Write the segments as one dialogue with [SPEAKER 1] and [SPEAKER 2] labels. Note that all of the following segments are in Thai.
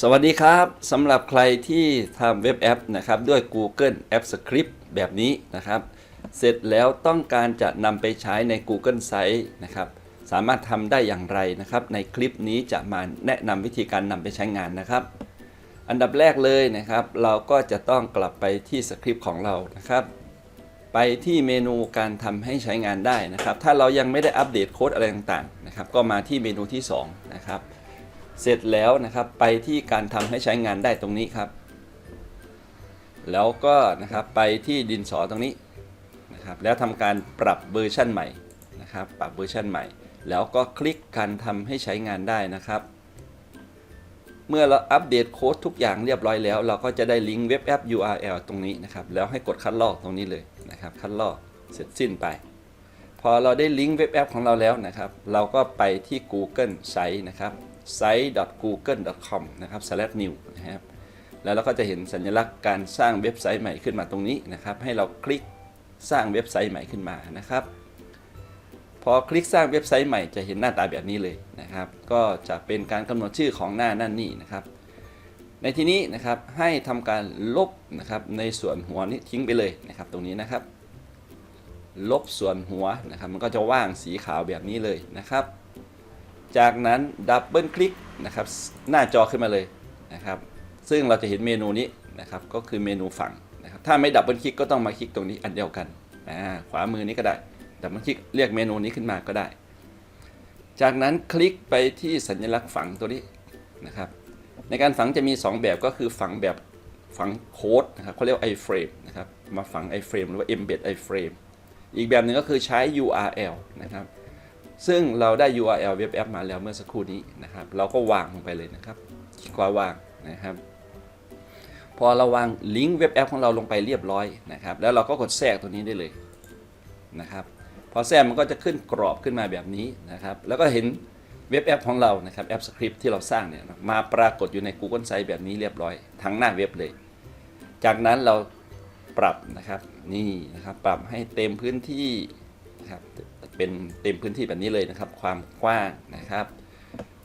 [SPEAKER 1] สวัสดีครับสำหรับใครที่ทำเว็บแอปนะครับด้วย Google App Script แบบนี้นะครับ เสร็จแล้วต้องการจะนำไปใช้ใน Google Site นะครับสามารถทำได้อย่างไรนะครับ ในคลิปนี้จะมาแนะนำวิธีการนำไปใช้งานนะครับ อันดับแรกเลยนะครับ เราก็จะต้องกลับไปที่สคริปต์ของเรานะครับ ไปที่เมนูการทำให้ใช้งานได้นะครับ ถ้าเรายังไม่ได้อัปเดตโค้ดอะไรต่างๆนะครับ ก็มาที่เมนูที่สองนะครับ เสร็จแล้วนะครับไปที่การทำให้ใช้งานได้ตรงนี้ครับ แล้วก็นะครับไปที่ดินสอตรงนี้นะครับแล้วทำการปรับเวอร์ชันใหม่นะครับปรับเวอร์ชันใหม่ แล้วก็คลิกการทำให้ใช้งานได้นะครับ เมื่อเราอัปเดตโค้ดทุกอย่างเรียบร้อยแล้ว เราก็จะได้ลิงก์เว็บแอป URL ตรงนี้นะครับแล้วให้กดคัดลอกตรงนี้เลยนะครับคัดลอกเสร็จสิ้นไปพอเราได้ลิงก์เว็บแอปของเราแล้วนะครับ เราก็ไปที่ Google Site นะครับ site.google.com นะครับ new นะครับ แล้วเราก็จะเห็นสัญลักษณ์การสร้างเว็บไซต์ใหม่ขึ้นมาตรงนี้นะครับ ให้เราคลิกสร้างเว็บไซต์ใหม่ขึ้นมานะครับ พอคลิกสร้างเว็บไซต์ใหม่จะเห็นหน้าตาแบบนี้เลยนะครับ ก็จะเป็นการกำหนดชื่อของหน้านั่นนี่นะครับ ในที่นี้นะครับให้ทำการลบนะครับในส่วนหัวนี้ทิ้งไปเลยนะครับ ตรงนี้นะครับ ลบส่วนหัวนะครับ มันก็จะว่างสีขาวแบบนี้เลยนะครับ จากนั้นดับเบิลคลิกนะครับหน้าจอขึ้นมาเลยนะครับซึ่งเราจะเห็นเมนูนี้นะครับก็คือเมนูฝั่งนะครับถ้าไม่ดับเบิลคลิกก็ต้องมาคลิกตรงนี้อันเดียวกันอ่าขวามือนี้ก็ได้ดับเบิลคลิกเรียกเมนูนี้ขึ้นมาก็ได้ จากนั้นคลิกไปที่สัญลักษณ์ฝังตัวนี้นะครับในการฝังจะมี 2 แบบก็คือฝังแบบฝังโค้ดนะครับเขาเรียกว่า iframe นะครับมาฝัง iframe หรือว่า embed iframe อีกแบบหนึ่งก็คือใช้ URL นะครับ ซึ่งเราได้ URL เว็บแอปมาแล้วเมื่อสักครู่นี้นะครับ เราก็วางลงไปเลยนะครับคลิกขวาวางนะครับ พอเราวางลิงก์เว็บแอปของเราลงไปเรียบร้อยนะครับ แล้วเราก็กดแทรกตัวนี้ได้เลยนะครับ พอแทรกมันก็จะขึ้นกรอบขึ้นมาแบบนี้นะครับ แล้วก็เห็นเว็บแอปของเรานะครับแอปสคริปที่เราสร้างเนี่ยมาปรากฏอยู่ใน Google Site แบบนี้เรียบร้อย ทั้งหน้าเว็บเลย จากนั้นเราปรับนะครับนี่นะครับปรับให้เต็มพื้นที่นะครับ เป็นเต็มพื้นที่แบบนี้เลยนะครับ ความกว้างนะครับ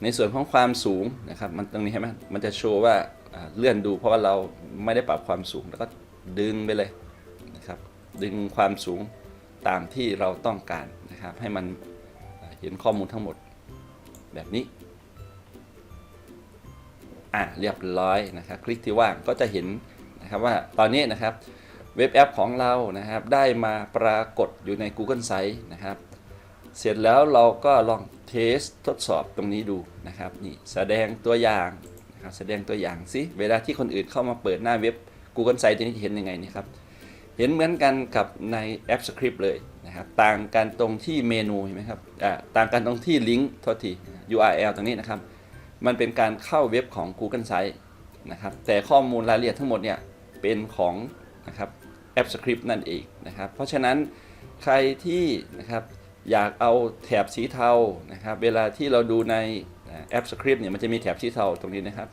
[SPEAKER 1] ในส่วนของความสูงนะครับ มันตรงนี้ใช่ไหมมันจะโชว์ว่าเลื่อนดูเพราะว่าเราไม่ได้ปรับความสูงแล้วก็ดึงไปเลยนะครับ ดึงความสูงตามที่เราต้องการนะครับ ให้มันเห็นข้อมูลทั้งหมดแบบนี้อะเรียบร้อยนะครับ คลิกที่ว่างก็จะเห็นนะครับว่าตอนนี้นะครับเว็บแอปของเรานะครับได้มาปรากฏอยู่ใน Google Site นะครับ เสร็จแล้วเราก็ลองเทสทดสอบตรงนี้ดูนะครับนี่แสดงตัวอย่างนะครับแสดงตัวอย่างสิเวลาที่คนอื่นเข้ามาเปิดหน้าเว็บ Google Site ตัวนี้จะเห็นยังไงนี่ครับเห็นเหมือนกันกับในแอป Script เลยนะครับต่างกันตรงที่เมนูเห็นไหมครับอ่าต่างกันตรงที่ลิงก์โทษที URL ตรงนี้นะครับมันเป็นการเข้าเว็บของ Google Site นะครับแต่ข้อมูลรายละเอียดทั้งหมดเนี่ยเป็นของนะครับแอป Script นั่นเองนะครับเพราะฉะนั้นใครที่นะครับ อยากเอาแถบสีเทานะครับ เวลาที่เราดูในแอป Script เนี่ยมันจะมีแถบสีเทาตรงนี้นะครับ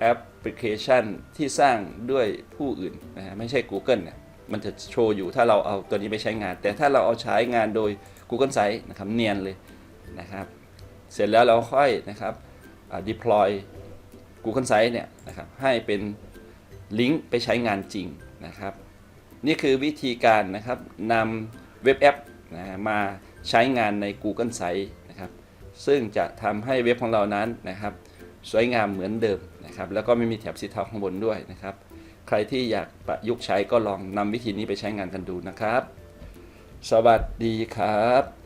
[SPEAKER 1] แอปพลิเคชันที่สร้างด้วยผู้อื่นนะฮะไม่ใช่ Google เนี่ยมันจะโชว์อยู่ถ้าเราเอาตัวนี้ไปใช้งาน แต่ถ้าเราเอาใช้งานโดย Google Site นะครับเนียนเลยนะครับ เสร็จแล้วเราค่อยนะครับ deploy Google Site เนี่ยนะครับให้เป็นลิงก์ไปใช้งานจริงนะครับ นี่คือวิธีการนะครับนำเว็บแอป นะมาใช้งานใน Google Site นะครับ ซึ่งจะทำให้เว็บของเรานั้นนะครับ สวยงามเหมือนเดิมนะครับ แล้วก็ไม่มีแถบสีเทาข้างบนด้วยนะครับ ใครที่อยากประยุกต์ใช้ก็ลองนำวิธีนี้ไปใช้งานกันดูนะครับ สวัสดีครับ